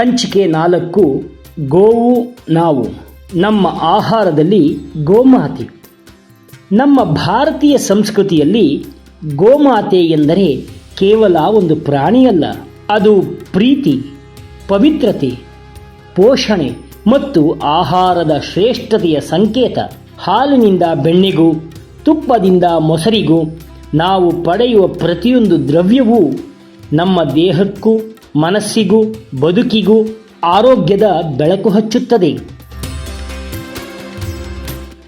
ಸಂಚಿಕೆ ನಾಲ್ಕು, ಗೋವು ನಾವು. ನಮ್ಮ ಆಹಾರದಲ್ಲಿ ಗೋಮಾತೆ. ನಮ್ಮ ಭಾರತೀಯ ಸಂಸ್ಕೃತಿಯಲ್ಲಿ ಗೋಮಾತೆ ಎಂದರೆ ಕೇವಲ ಒಂದು ಪ್ರಾಣಿಯಲ್ಲ, ಅದು ಪ್ರೀತಿ, ಪವಿತ್ರತೆ, ಪೋಷಣೆ ಮತ್ತು ಆಹಾರದ ಶ್ರೇಷ್ಠತೆಯ ಸಂಕೇತ. ಹಾಲಿನಿಂದ ಬೆಣ್ಣೆಗೂ, ತುಪ್ಪದಿಂದ ಮೊಸರಿಗೂ ನಾವು ಪಡೆಯುವ ಪ್ರತಿಯೊಂದು ದ್ರವ್ಯವೂ ನಮ್ಮ ದೇಹಕ್ಕೂ ಮನಸ್ಸಿಗೂ, ಬದುಕಿಗೂ ಆರೋಗ್ಯದ ಬೆಳಕು ಹಚ್ಚುತ್ತದೆ.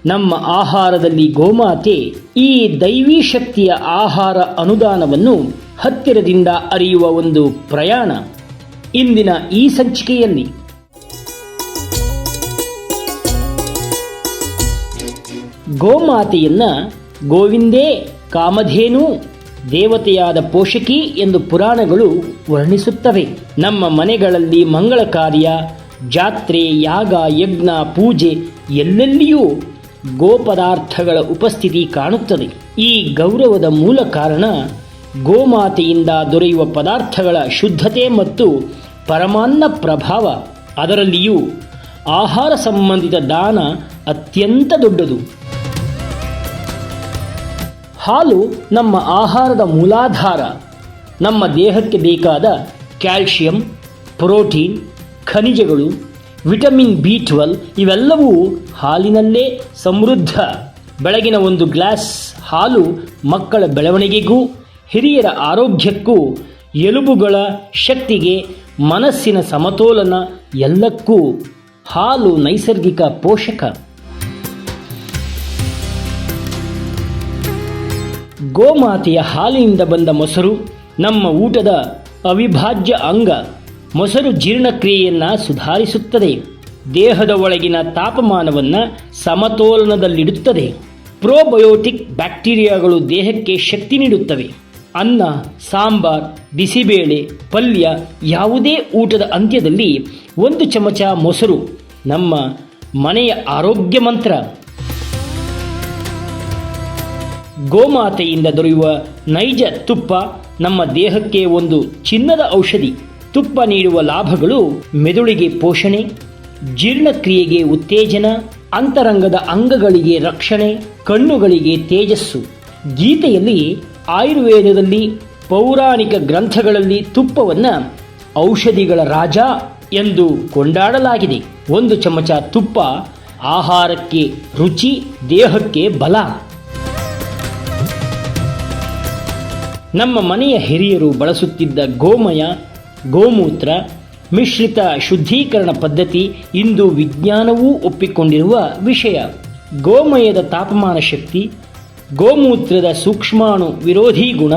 ನಮ್ಮ ಆಹಾರದಲ್ಲಿ ಗೋಮಾತೆ ಈ ದೈವಿ ಶಕ್ತಿಯ ಆಹಾರ ಅನುದಾನವನ್ನು ಹತ್ತಿರದಿಂದ ಅರಿಯುವ ಒಂದು ಪ್ರಯಾಣ. ಇಂದಿನ ಈ ಸಂಚಿಕೆಯಲ್ಲಿ. ಗೋಮಾತೆಯನ್ನ ಗೋವಿಂದೇ, ಕಾಮಧೇನು ದೇವತೆಯಾದ ಪೋಷಕಿ ಎಂದು ಪುರಾಣಗಳು ವರ್ಣಿಸುತ್ತವೆ. ನಮ್ಮ ಮನೆಗಳಲ್ಲಿ ಮಂಗಳ ಕಾರ್ಯ ಜಾತ್ರೆ, ಯಾಗ, ಯಜ್ಞ, ಪೂಜೆ ಎಲ್ಲೆಲ್ಲಿಯೂ ಗೋಪದಾರ್ಥಗಳ ಉಪಸ್ಥಿತಿ ಕಾಣುತ್ತದೆ. ಈ ಗೌರವದ ಮೂಲ ಕಾರಣ ಗೋಮಾತೆಯಿಂದ ದೊರೆಯುವ ಪದಾರ್ಥಗಳ ಶುದ್ಧತೆ ಮತ್ತು ಪರಮಾನ್ನ ಪ್ರಭಾವ. ಅದರಲ್ಲಿಯೂ ಆಹಾರ ಸಂಬಂಧಿತ ದಾನ ಅತ್ಯಂತ ದೊಡ್ಡದು. ಹಾಲು ನಮ್ಮ ಆಹಾರದ ಮೂಲಾಧಾರ. ನಮ್ಮ ದೇಹಕ್ಕೆ ಬೇಕಾದ ಕ್ಯಾಲ್ಶಿಯಂ, ಪ್ರೋಟೀನ್, ಖನಿಜಗಳು, ವಿಟಮಿನ್ ಬಿ ಟ್ವೆಲ್ ಇವೆಲ್ಲವೂ ಹಾಲಿನಲ್ಲೇ ಸಮೃದ್ಧ. ಬೆಳಗಿನ ಒಂದು ಗ್ಲಾಸ್ ಹಾಲು ಮಕ್ಕಳ ಬೆಳವಣಿಗೆಗೂ, ಹಿರಿಯರ ಆರೋಗ್ಯಕ್ಕೂ, ಎಲುಬುಗಳ ಶಕ್ತಿಗೆ, ಮನಸ್ಸಿನ ಸಮತೋಲನ ಎಲ್ಲಕ್ಕೂ. ಹಾಲು ನೈಸರ್ಗಿಕ ಪೋಷಕ. ಗೋಮಾತೆಯ ಹಾಲಿನಿಂದ ಬಂದ ಮೊಸರು, ನಮ್ಮ ಊಟದ ಅವಿಭಾಜ್ಯ ಅಂಗ, ಮೊಸರು ಜೀರ್ಣಕ್ರಿಯೆಯನ್ನು ಸುಧಾರಿಸುತ್ತದೆ. ದೇಹದ ಒಳಗಿನ ತಾಪಮಾನವನ್ನು ಸಮತೋಲನದಲ್ಲಿಡುತ್ತದೆ. ಪ್ರೋಬಯೋಟಿಕ್ ಬ್ಯಾಕ್ಟೀರಿಯಾಗಳು ದೇಹಕ್ಕೆ ಶಕ್ತಿ ನೀಡುತ್ತವೆ. ಅನ್ನ, ಸಾಂಬಾರ್, ಬಿಸಿಬೇಳೆ, ಪಲ್ಯ, ಯಾವುದೇ ಊಟದ ಅಂತ್ಯದಲ್ಲಿ ಒಂದು ಚಮಚ ಮೊಸರು, ನಮ್ಮ ಮನೆಯ ಆರೋಗ್ಯ ಮಂತ್ರ. ಗೋಮಾತೆಯಿಂದ ದೊರೆಯುವ ನೈಜ ತುಪ್ಪ ನಮ್ಮ ದೇಹಕ್ಕೆ ಒಂದು ಚಿನ್ನದ ಔಷಧಿ. ತುಪ್ಪ ನೀಡುವ ಲಾಭಗಳು ಮೆದುಳಿಗೆ ಪೋಷಣೆ, ಜೀರ್ಣಕ್ರಿಯೆಗೆ ಉತ್ತೇಜನ, ಅಂತರಂಗದ ಅಂಗಗಳಿಗೆ ರಕ್ಷಣೆ, ಕಣ್ಣುಗಳಿಗೆ ತೇಜಸ್ಸು. ಗೀತೆಯಲ್ಲಿ ಆಯುರ್ವೇದದಲ್ಲಿ ಪೌರಾಣಿಕ ಗ್ರಂಥಗಳಲ್ಲಿ ತುಪ್ಪವನ್ನು ಔಷಧಿಗಳ ರಾಜ ಎಂದು ಕೊಂಡಾಡಲಾಗಿದೆ. ಒಂದು ಚಮಚ ತುಪ್ಪ ಆಹಾರಕ್ಕೆ ರುಚಿ, ದೇಹಕ್ಕೆ ಬಲ. ನಮ್ಮ ಮನೆಯ ಹಿರಿಯರು ಬಳಸುತ್ತಿದ್ದ ಗೋಮಯ, ಗೋಮೂತ್ರ, ಮಿಶ್ರಿತ ಶುದ್ಧೀಕರಣ ಪದ್ಧತಿ ಇಂದು ವಿಜ್ಞಾನವೂ ಒಪ್ಪಿಕೊಂಡಿರುವ ವಿಷಯ. ಗೋಮಯದ ತಾಪಮಾನ ಶಕ್ತಿ, ಗೋಮೂತ್ರದ ಸೂಕ್ಷ್ಮಾಣು ವಿರೋಧಿ ಗುಣ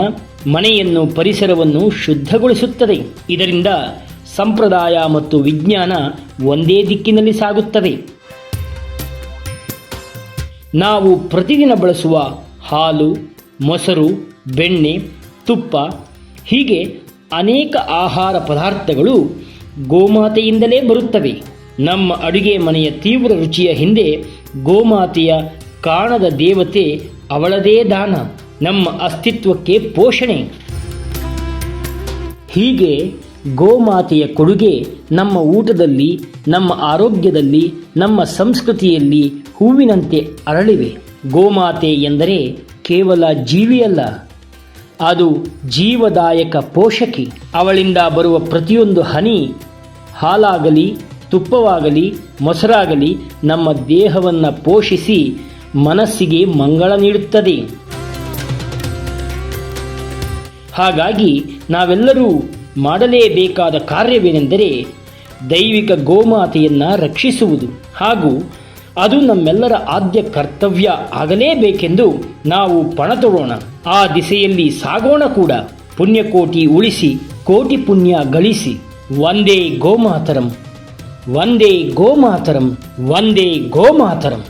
ಮನೆಯನ್ನು ಪರಿಸರವನ್ನು ಶುದ್ಧಗೊಳಿಸುತ್ತದೆ. ಇದರಿಂದ ಸಂಪ್ರದಾಯ ಮತ್ತು ವಿಜ್ಞಾನ ಒಂದೇ ದಿಕ್ಕಿನಲ್ಲಿ ಸಾಗುತ್ತವೆ ನಾವು ಪ್ರತಿದಿನ ಬಳಸುವ ಹಾಲು, ಮೊಸರು, ಬೆಣ್ಣೆ ತುಪ್ಪ, ಹೀಗೆ ಅನೇಕ ಆಹಾರ ಪದಾರ್ಥಗಳು ಗೋಮಾತೆಯಿಂದಲೇ ಬರುತ್ತವೆ. ನಮ್ಮ ಅಡುಗೆ ಮನೆಯ ತೀವ್ರ ರುಚಿಯ ಹಿಂದೆ ಗೋಮಾತೆಯ ಕಾಣದ ದೇವತೆ ಅವಳದೇ ದಾನ, ನಮ್ಮ ಅಸ್ತಿತ್ವಕ್ಕೆ ಪೋಷಣೆ. ಹೀಗೆ ಗೋಮಾತೆಯ ಕೊಡುಗೆ ನಮ್ಮ ಊಟದಲ್ಲಿ, ನಮ್ಮ ಆರೋಗ್ಯದಲ್ಲಿ, ನಮ್ಮ ಸಂಸ್ಕೃತಿಯಲ್ಲಿ ಹೂವಿನಂತೆ ಅರಳಿವೆ. ಗೋಮಾತೆ ಎಂದರೆ ಕೇವಲ ಜೀವಿಯಲ್ಲ. ಅದು ಜೀವದಾಯಕ ಪೋಷಕಿ. ಅವಳಿಂದ ಬರುವ ಪ್ರತಿಯೊಂದು ಹನಿ, ಹಾಲಾಗಲಿ, ತುಪ್ಪವಾಗಲಿ, ಮೊಸರಾಗಲಿ ನಮ್ಮ ದೇಹವನ್ನು ಪೋಷಿಸಿ ಮನಸ್ಸಿಗೆ ಮಂಗಳ ನೀಡುತ್ತದೆ. ಹಾಗಾಗಿ ನಾವೆಲ್ಲರೂ ಮಾಡಲೇಬೇಕಾದ ಕಾರ್ಯವೇನೆಂದರೆ ದೈವಿಕ ಗೋಮಾತೆಯನ್ನು ರಕ್ಷಿಸುವುದು. ಹಾಗೂ ಅದು ನಮ್ಮೆಲ್ಲರ ಆದ್ಯ ಕರ್ತವ್ಯ ಆಗಲೇಬೇಕೆಂದು ನಾವು ಪಣ ತೊಡೋಣ. ಆ ದಿಸೆಯಲ್ಲಿ ಸಾಗೋಣ ಕೂಡ ಪುಣ್ಯಕೋಟಿ ಉಳಿಸಿ ಕೋಟಿ ಪುಣ್ಯ ಗಳಿಸಿ ಒಂದೇ ಗೋಮಾತರಂ ಒಂದೇ ಗೋಮಾತರಂ ಒಂದೇ ಗೋಮಾತರಂ